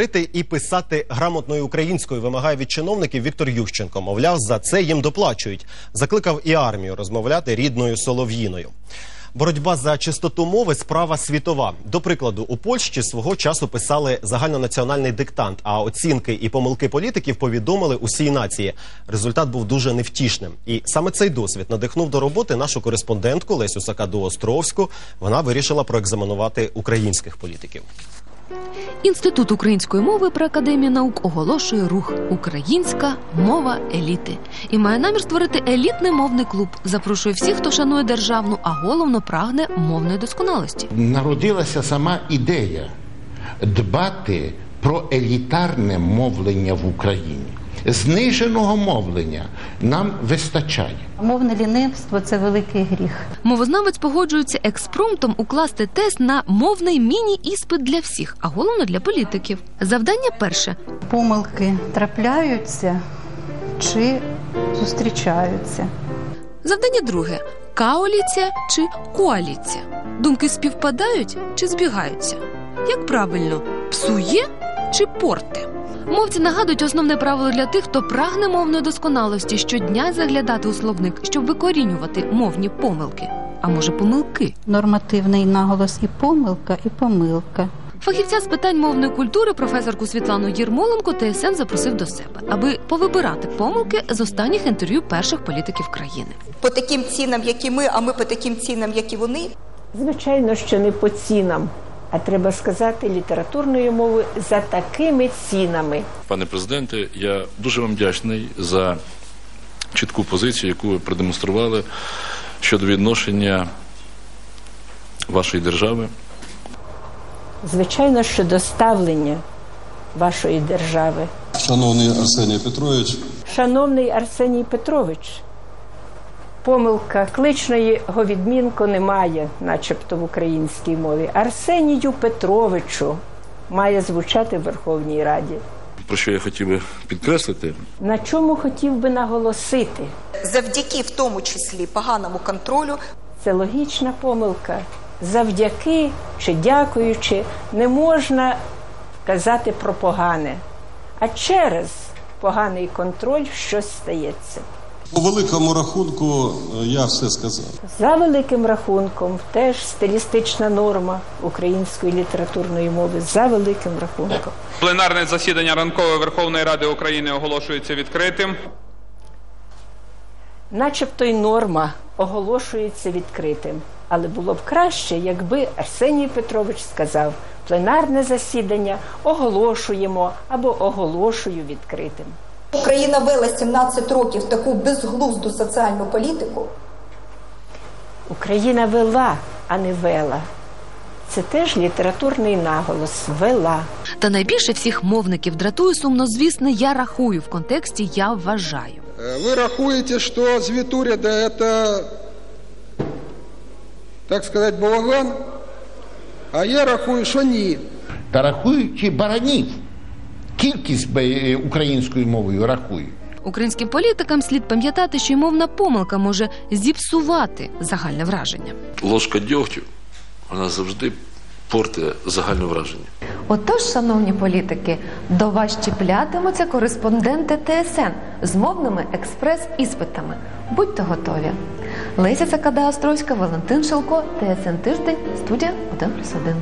говорити і писати грамотною українською вимагає від чиновників Віктор Ющенко. Мовляв, за це їм доплачують. Закликав і армію розмовляти рідною солов'їною. Боротьба за чистоту мови справа світова. До прикладу, у Польщі свого часу писали загальнонаціональний диктант, а оцінки і помилки політиків повідомили усій нації. Результат був дуже невтішним. І саме цей досвід надихнув до роботи нашу кореспондентку Лесю Сакаду Островську. Вона вирішила проекзаменувати українських політиків. Інститут української мови при академії наук оголошує рух Українська мова еліти і має намір створити елітний мовний клуб. Запрошує всіх, хто шанує державну, а головно прагне мовної досконалості. Народилася сама ідея дбати про елітарне мовлення в Україні. Зниженого мовлення нам вистачає. Мовне лінивство це великий гріх. Мовознавець погоджується експромтом укласти тест на мовний міні-іспит для всіх, а головно для політиків. Завдання перше Помилки трапляються чи зустрічаються. Завдання друге каоліція чи коаліція. Думки співпадають чи збігаються? Як правильно, псує чи порте? Мовці нагадують основне правило для тих, хто прагне мовної досконалості щодня заглядати у словник, щоб викорінювати мовні помилки, а може помилки. Нормативний наголос і помилка, і помилка. Фахівця з питань мовної культури професорку Світлану Єрмоленко ТСН запросив до себе, аби повибирати помилки з останніх інтерв'ю перших політиків країни. по таким цінам, як і ми, а ми по таким цінам, як і вони. Звичайно, що не по цінам, а треба сказати літературною мовою за такими цінами. Пане президенте, я дуже вам вдячний за чітку позицію, яку ви продемонстрували щодо відношення вашої держави Звичайно, що доставлення вашої держави. Шановний Арсеній Петрович, Шановний Арсеній Петрович, помилка кличної його відмінку немає, начебто в українській мові. Арсенію Петровичу має звучати в Верховній Раді. про що я хотів би підкреслити, На чому хотів би наголосити? Завдяки в тому числі поганому контролю Це логічна помилка. Завдяки чи дякуючи, не можна казати про погане, а через поганий контроль щось стається. По великому рахунку е, я все сказав. За великим рахунком, теж стилістична норма української літературної мови. За великим рахунком. Пленарне засідання ранкової Верховної Ради України оголошується відкритим. Начебто й норма оголошується відкритим. Але було б краще, якби Арсеній Петрович сказав, пленарне засідання оголошуємо або оголошую відкритим. Україна вела 17 років таку безглузду соціальну політику. Україна вела, а не вела. Це теж літературний наголос вела. Та найбільше всіх мовників дратує сумнозвісне я рахую в контексті я вважаю. Вы рахуете, что Звитуря, да это, так сказать, балаган, а я рахую, що ні. Та рахуючи баранів, кількість е, українською мовою рахують. Українським політикам слід пам'ятати, що й мовна помилка може зіпсувати загальне враження. ложка дьогтю, вона завжди портить загальне враження. Отож, шановні політики, до вас чіплятимуться кореспонденти ТСН з мовними експрес-іспитами. Будьте готові. Леся Сакада Островська, Валентин Шилко, ТСН Тиждень, студія 1+,1.